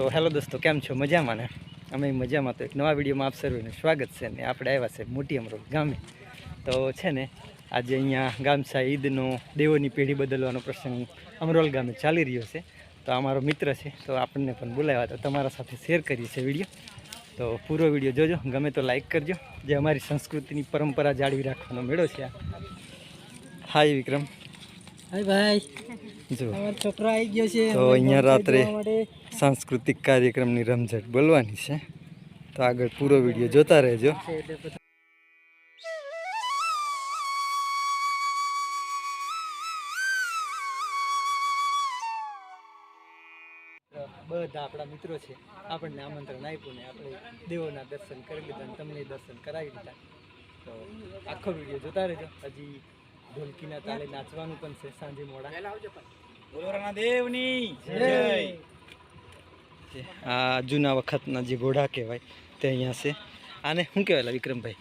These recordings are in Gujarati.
તો હેલો દોસ્તો કેમ છો? મજામાં ને? અમે મજામાં તો એક નવા વિડીયોમાં આપ સર્વેનું સ્વાગત છે ને આપણે આવ્યા છે મોટી અમરોડ ગામે. તો છે ને આજે અહીંયા ગામસા ઈદનો દેવોની પેઢી બદલવાનો પ્રસંગ અમરોલ ગામે ચાલી રહ્યો છે. તો આ મારો મિત્ર છે તો આપણને પણ બોલાવ્યા તો તમારા સાથે શેર કરીએ છે વીડિયો. તો પૂરો વીડિયો જોજો ગમે તો લાઈક કરજો. જે અમારી સંસ્કૃતિની પરંપરા જાળવી રાખવાનો મેળો છે આ. હાય વિક્રમ. હાય ભાઈ. જો. અમારો છોકરો આવી ગયો છે. તો અહીંયા રાત્રે સાંસ્કૃતિક કાર્યક્રમની રમઝટ બોલવાની છે. તો આગળ પૂરો વીડિયો જોતા રહેજો. બધા આપણા મિત્રો છે. આપણને આમંત્રણ આપ્યું ને આપણે દેવોના દર્શન કરી લીધા અને તમને દર્શન કરાવી દીધા તો આખો વીડિયો જોતા રહેજો. હજી ઢોલકીના તાલે નાચવાનું પણ છે સાંજે મોડા. દેવની. આ જૂના વખતના જે ઘોડા કહેવાય તે અહીંયા છે. આને શું કહેવાય લા વિક્રમભાઈ?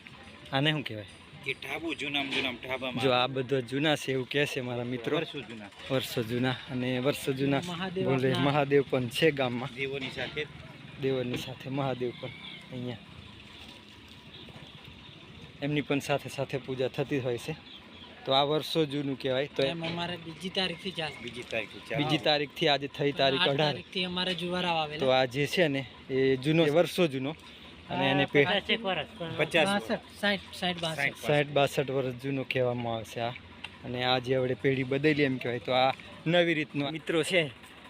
આને શું કહેવાય? એ ઢાબુ જૂનામ જૂનામ ઢાબામાં. જો આ બધો જૂના છે એવું કહે છે મારા મિત્રો. વર્ષો જૂના. વર્ષો જૂના અને વર્ષો જૂના મહાદેવ બોલે મહાદેવ પણ છે ગામમાં. દેવોની સાથે. દેવરની સાથે મહાદેવ પણ અહીંયા. એમની પણ સાથે સાથે પૂજા થતી હોય છે. તો આ વર્ષો જૂનું કહેવાય. તો એમ અમારે બીજી તારીખથી ચાલે. બીજી તારીખ. બીજી તારીખથી આજે થઈ તારીખ અઢાર. તારીખથી અમારે જુવારા તો આ જે છે ને એ જૂનો વર્ષો જૂનો. અને એને પચાસ સાઠ સાઠ બાસઠ. સાઠ સાઠ બાસઠ વર્ષ જૂનું કહેવામાં આવે છે આ. અને આ જે હવે પેઢી બદલી એમ કહેવાય. તો આ નવી રીતનો મિત્રો છે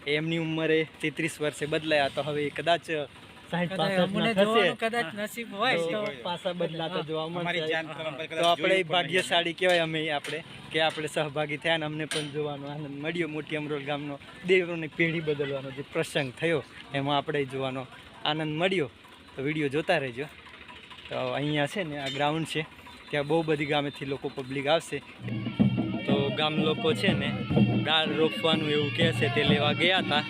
એમની ઉંમરે તેત્રીસ વર્ષે બદલાયા. તો હવે કદાચ કદાચ નસીબ હોય તો બદલાતા જોવા અમારી મળશે જાન પરંપરા કદાચ તો આપણે ભાગ્યશાળી કહેવાય અમે આપણે કે આપણે સહભાગી થયા ને અમને પણ જોવાનો આનંદ મળ્યો. મોટી અમરોલ ગામનો દેવોની પેઢી બદલવાનો જે પ્રસંગ થયો એમાં આપણે જોવાનો આનંદ મળ્યો. તો વીડિયો જોતા રહેજો. તો અહીંયા છે ને આ ગ્રાઉન્ડ છે. ત્યાં બહુ બધી ગામેથી લોકો પબ્લિક આવશે. તો ગામ લોકો છે ને દાળ રોપવાનું એવું કહે છે તે લેવા ગયા હતા.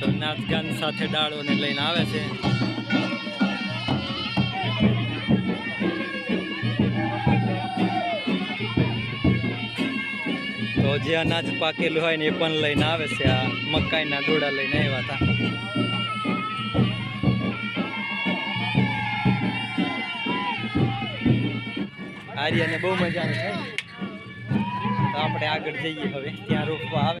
તો નાચગાન સાથે ડાળોને લઈને આવે છે. તો જે અનાજ પાકેલું હોય ને એ પણ લઈને આવે છે. આ મકાઈના ડોડા લઈને આવ્યા હતા. આર્યને બહુ મજા આવે તો આપણે આગળ જઈએ હવે. ત્યાં રોપવા આવે.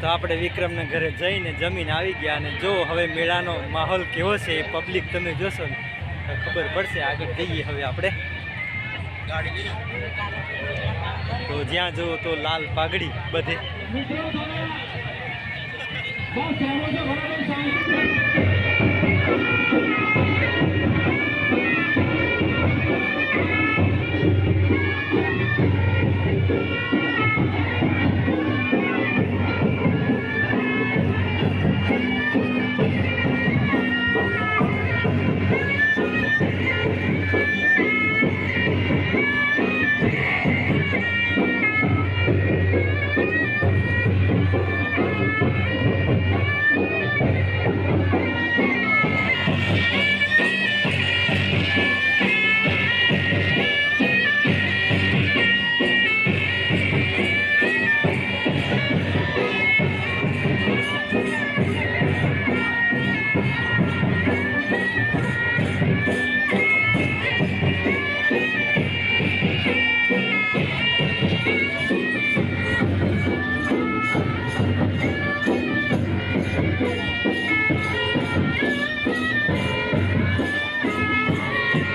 તો આપણે વિક્રમના ઘરે જઈને જમીન આવી ગયા અને જો હવે મેળાનો માહોલ કેવો છે એ પબ્લિક તમે જોશો ને, તો ખબર પડશે. આગળ જઈએ હવે આપણે. તો જ્યાં જુઓ તો લાલ પાઘડી બધે.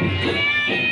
Música